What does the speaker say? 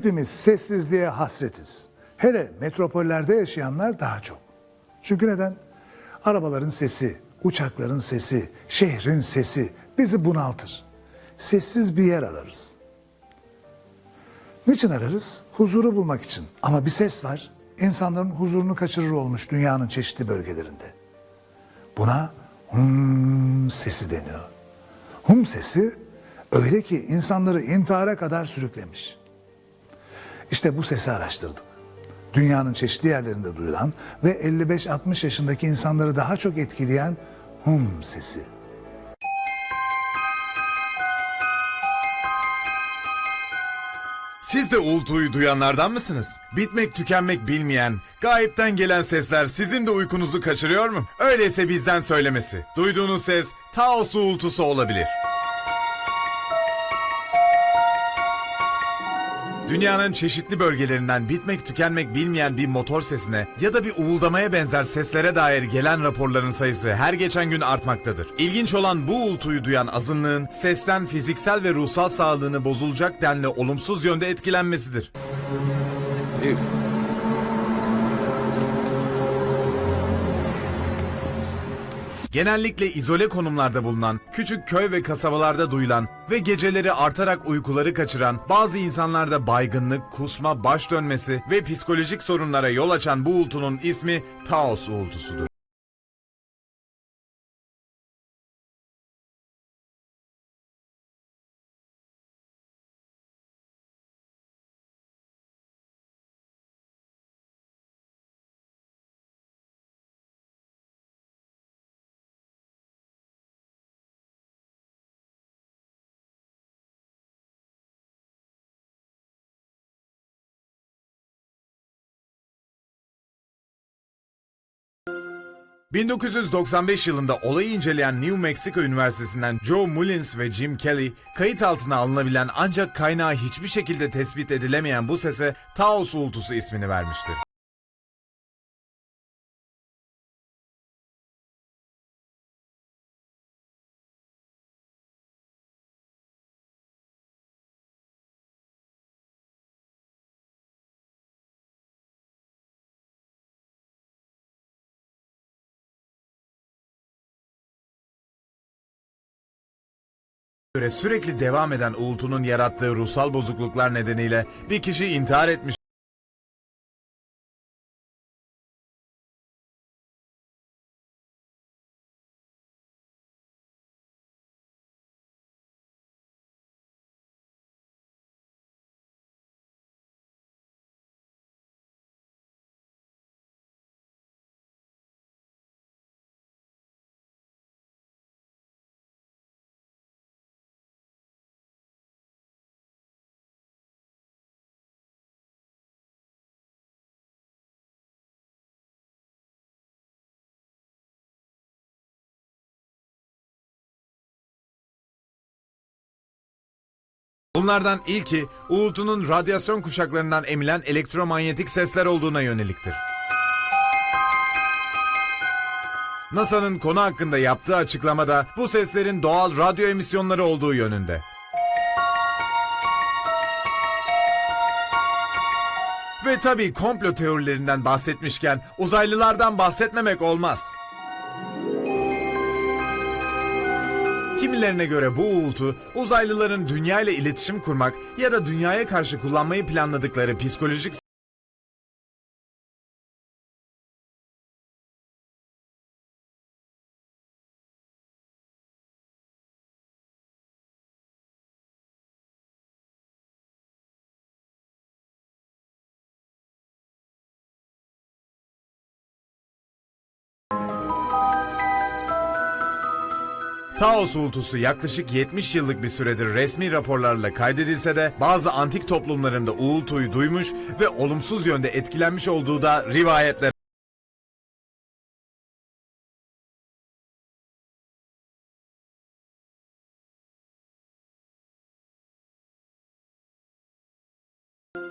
Hepimiz sessizliğe hasretiz. Hele metropollerde yaşayanlar daha çok. Çünkü neden? Arabaların sesi, uçakların sesi, şehrin sesi bizi bunaltır. Sessiz bir yer ararız. Niçin ararız? Huzuru bulmak için. Ama bir ses var. İnsanların huzurunu kaçırır olmuş dünyanın çeşitli bölgelerinde. Buna hum sesi deniyor. Hum sesi öyle ki insanları intihara kadar sürüklemiş. İşte bu sesi araştırdık. Dünyanın çeşitli yerlerinde duyulan ve 55-60 yaşındaki insanları daha çok etkileyen hum sesi. Siz de uğultuyu duyanlardan mısınız? Bitmek tükenmek bilmeyen, gayipten gelen sesler sizin de uykunuzu kaçırıyor mu? Öyleyse bizden söylemesi. Duyduğunuz ses Taos uğultusu olabilir. Dünyanın çeşitli bölgelerinden bitmek tükenmek bilmeyen bir motor sesine ya da bir uğuldamaya benzer seslere dair gelen raporların sayısı her geçen gün artmaktadır. İlginç olan bu uğultuyu duyan azınlığın sesten fiziksel ve ruhsal sağlığını bozulacak denli olumsuz yönde etkilenmesidir. Genellikle izole konumlarda bulunan, küçük köy ve kasabalarda duyulan ve geceleri artarak uykuları kaçıran, bazı insanlarda baygınlık, kusma, baş dönmesi ve psikolojik sorunlara yol açan bu uğultunun ismi Taos uğultusudur. ...1995 yılında olayı inceleyen New Mexico Üniversitesi'nden Joe Mullins ve Jim Kelly... ...kayıt altına alınabilen ancak kaynağı hiçbir şekilde tespit edilemeyen bu sese... ...Taos uğultusu ismini vermiştir. Göre sürekli devam eden uğultunun yarattığı ruhsal bozukluklar nedeniyle bir kişi intihar etmiş. Bunlardan ilki uğultunun radyasyon kuşaklarından emilen elektromanyetik sesler olduğuna yöneliktir. NASA'nın konu hakkında yaptığı açıklamada bu seslerin doğal radyo emisyonları olduğu yönünde. Ve tabii komplo teorilerinden bahsetmişken uzaylılardan bahsetmemek olmaz. Kimilerine göre bu uğultu uzaylıların dünya ile iletişim kurmak ya da dünyaya karşı kullanmayı planladıkları psikolojik Taos uğultusu yaklaşık 70 yıllık bir süredir resmi raporlarla kaydedilse de bazı antik toplumlarında uğultuyu duymuş ve olumsuz yönde etkilenmiş olduğu da rivayetler